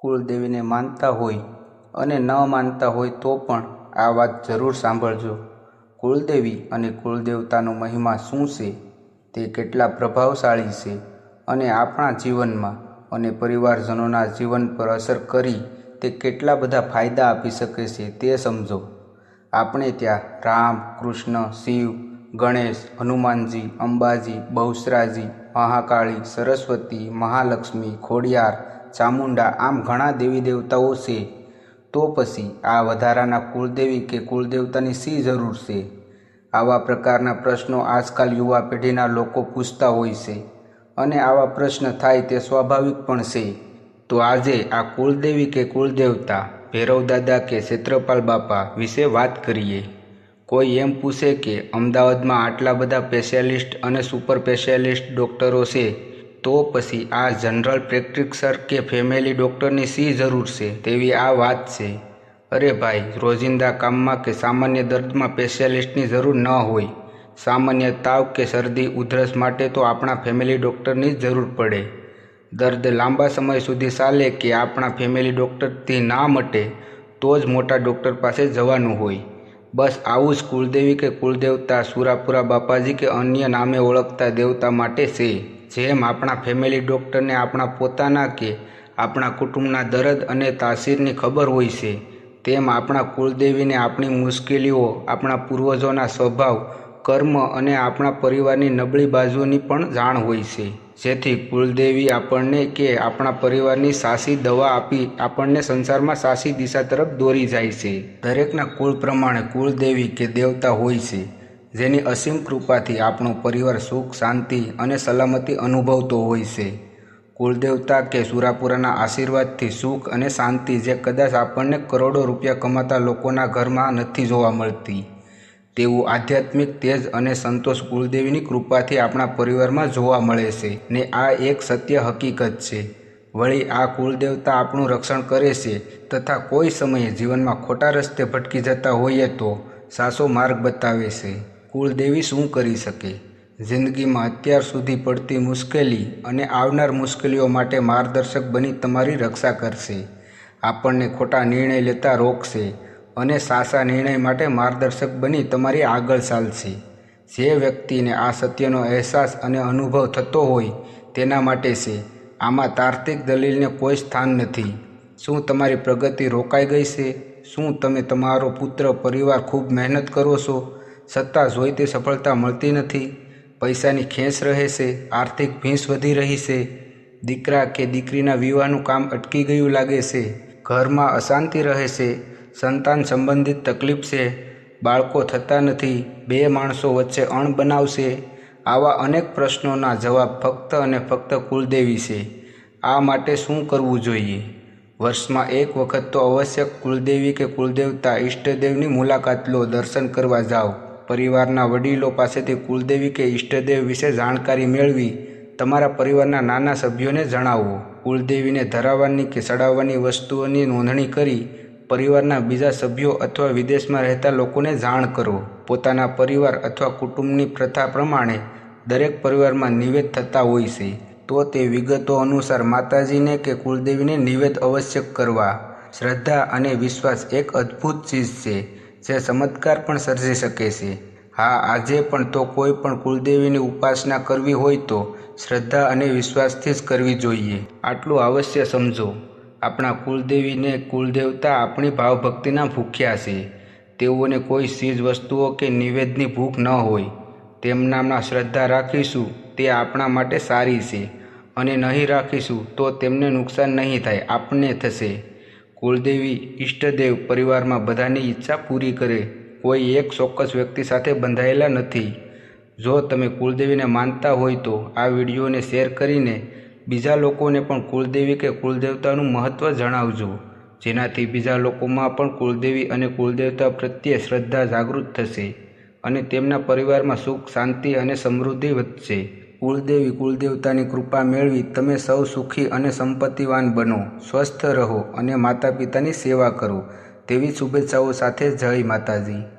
કુળદેવીને માનતા હોય અને ન માનતા હોય તો પણ આ વાત જરૂર સાંભળજો. કુળદેવી અને કુળદેવતાનો મહિમા શું છે? તે કેટલા પ્રભાવશાળી છે અને આપણા જીવનમાં અને પરિવારજનોના જીવન પર અસર કરી તે કેટલા બધા ફાયદા આપી શકે છે તે સમજો. આપણે ત્યાં રામ, કૃષ્ણ, શિવ, ગણેશ, હનુમાનજી, અંબાજી, બહુસરાજી, મહાકાળી, સરસ્વતી, મહાલક્ષ્મી, ખોડિયાર ચામુંડા આમ ઘણા દેવી દેવતાઓ છે. તો પછી આ વધારાના કુળદેવી કે કુળદેવતાની શી જરૂર છે? આવા પ્રકારના પ્રશ્નો આજકાલ યુવા પેઢીના લોકો પૂછતા હોય છે. અને આવા પ્રશ્ન થાય તે સ્વાભાવિક પણ છે. તો આજે આ કુળદેવી કે કુળદેવતા, ભૈરવ દાદા કે ક્ષેત્રપાલ બાપા વિશે વાત કરીએ. કોઈ એમ પૂછે કે, અમદાવાદમાં આટલા બધા સ્પેશિયાલિસ્ટ અને સુપર સ્પેશિયાલિસ્ટ ડૉક્ટરો છે? તો પછી આ જનરલ પ્રેક્ટિસર કે ફેમિલી ડૉક્ટરની શી જરૂર છે તેવી આ વાત છે. અરે ભાઈ, રોજિંદા કામમાં કે સામાન્ય દર્દમાં સ્પેશિયાલિસ્ટની જરૂર ન હોય. સામાન્ય તાવ કે શરદી, ઉધરસ માટે તો આપણા ફેમિલી ડૉક્ટરની જરૂર પડે. દર્દ લાંબા સમય સુધી ચાલે કે આપણા ફેમિલી ડૉક્ટરથી ના મટે, તો જ મોટા ડૉક્ટર પાસે જવાનું હોય. બસ આવું જ કુળદેવી કે કુળદેવતા સુરાપુરા બાપાજી કે અન્ય નામે ઓળખતા દેવતા માટે છે. જેમ આપણા ફેમિલી ડૉક્ટરને આપણા પોતાના કે આપણા કુટુંબના દર્દ અને તાસીરની ખબર હોય છે, તેમ આપણા કુળદેવીને આપણી મુશ્કેલીઓ, આપણા પૂર્વજોના સ્વભાવ, કર્મ અને આપણા પરિવારની નબળી બાજુની પણ જાણ હોય છે. જેથી કુળદેવી આપણને કે આપણા પરિવારની સાસી દવા આપી આપણને સંસારમાં સાસી દિશા તરફ દોરી જાય છે. દરેકના કુળ પ્રમાણે કુળદેવી કે દેવતા હોય છે. જેની અસીમ કૃપાથી આપણો પરિવાર સુખ, શાંતિ અને સલામતી અનુભવતો હોય છે. કુળદેવતા કે સુરાપુરાના આશીર્વાદથી સુખ અને શાંતિ જે કદાચ આપણને કરોડો રૂપિયા કમાતા લોકોના ઘરમાં નથી જોવા મળતી. તેવું આધ્યાત્મિક તેજ અને સંતોષ કુળદેવીની કૃપાથી આપણા પરિવારમાં જોવા મળે છે ને આ એક સત્ય હકીકત છે. વળી આ કુળદેવતા આપણું રક્ષણ કરે છે તથા કોઈ સમયે જીવનમાં ખોટા રસ્તે ભટકી જતા હોઈએ તો સાસો માર્ગ બતાવે છે. કુળદેવી શું કરી શકે? જિંદગીમાં અત્યાર સુધી પડતી મુશ્કેલી અને આવનાર મુશ્કેલીઓ માટે માર્ગદર્શક બની તમારી રક્ષા કરશે. આપણને ખોટા નિર્ણય લેતા રોકશે અને સાચા નિર્ણય માટે માર્ગદર્શક બની તમારી આગળ ચાલશે. જે વ્યક્તિને આ સત્યનો અહેસાસ અને અનુભવ થતો હોય તેના માટે છે. આમાં તાર્કિક દલીલને કોઈ સ્થાન નથી. શું તમારી પ્રગતિ રોકાઈ ગઈ છે? શું તમે તમારો પુત્ર, પરિવાર ખૂબ મહેનત કરો છો? છતાં જોઈતી સફળતા મળતી નથી. પૈસાની ખેંચ રહે છે, આર્થિક ભીંસ વધી રહી છે. દીકરા કે દીકરીના વિવાહનું કામ અટકી ગયું લાગે છે. ઘરમાં અશાંતિ રહે છે. સંતાન સંબંધિત તકલીફ છે. બાળકો થતા નથી. બે માણસો વચ્ચે અણ બનાવશે આવા અનેક પ્રશ્નોના જવાબ ફક્ત અને ફક્ત કુલદેવી છે. આ માટે શું કરવું જોઈએ? વર્ષમાં એક વખત તો અવશ્ય કુલદેવી કે કુલદેવતા ઈષ્ટદેવની મુલાકાત લો, દર્શન કરવા જાઓ. પરિવારના વડીલો પાસેથી કુલદેવી કે ઈષ્ટદેવ વિશે જાણકારી મેળવી તમારા પરિવારના નાના સભ્યોને જણાવો. કુલદેવીને ધરાવવાની કે ચડાવવાની વસ્તુઓની નોંધણી કરી પરિવારના બીજા સભ્યો અથવા વિદેશમાં રહેતા લોકોને જાણ કરો. પોતાના પરિવાર અથવા કુટુંબની પ્રથા પ્રમાણે દરેક પરિવારમાં નિવેદ થતા હોય છે. તો તે વિગતો અનુસાર માતાજીને કે કુલદેવીને નિવેદ અવશ્ય કરવા. શ્રદ્ધા અને વિશ્વાસ એક અદ્ભુત ચીજ છે. જે ચમત્કાર પણ સર્જી શકે છે. હા, આજે પણ તો કોઈ પણ કુલદેવીની ઉપાસના કરવી હોય તો શ્રદ્ધા અને વિશ્વાસથી જ કરવી જોઈએ. આટલું અવશ્ય સમજો. આપણા કુલદેવીને કુલદેવતા આપણી ભાવભક્તિના ભૂખ્યા છે. તેઓને કોઈ ચીજ, વસ્તુઓ કે નિવેદની ભૂખ ન હોય. તેમનામાં શ્રદ્ધા રાખીશું તે આપણા માટે સારી છે અને નહીં રાખીશું તો તેમને નુકસાન નહીં થાય. આપણને થશે. કુળદેવી ઈષ્ટદેવ પરિવારમાં બધાની ઈચ્છા પૂરી કરે, કોઈ એક ચોક્કસ વ્યક્તિ સાથે બંધાયેલા નથી. જો તમે કુળદેવીને માનતા હોય તો આ વિડીયોને શેર કરીને બીજા લોકોને પણ કુળદેવી કે કુળદેવતાનું મહત્ત્વ જણાવજો, જેનાથી બીજા લોકોમાં પણ કુળદેવી અને કુળદેવતા પ્રત્યે શ્રદ્ધા જાગૃત થશે અને તેમના પરિવારમાં સુખ, શાંતિ અને સમૃદ્ધિ વધશે. કુળદેવી કુળદેવતાની કૃપા મેળવી તમે સૌ સુખી અને સંપત્તિવાન બનો. સ્વસ્થ રહો અને માતા પિતાની સેવા કરો. તેવી શુભેચ્છાઓ સાથે જય માતાજી.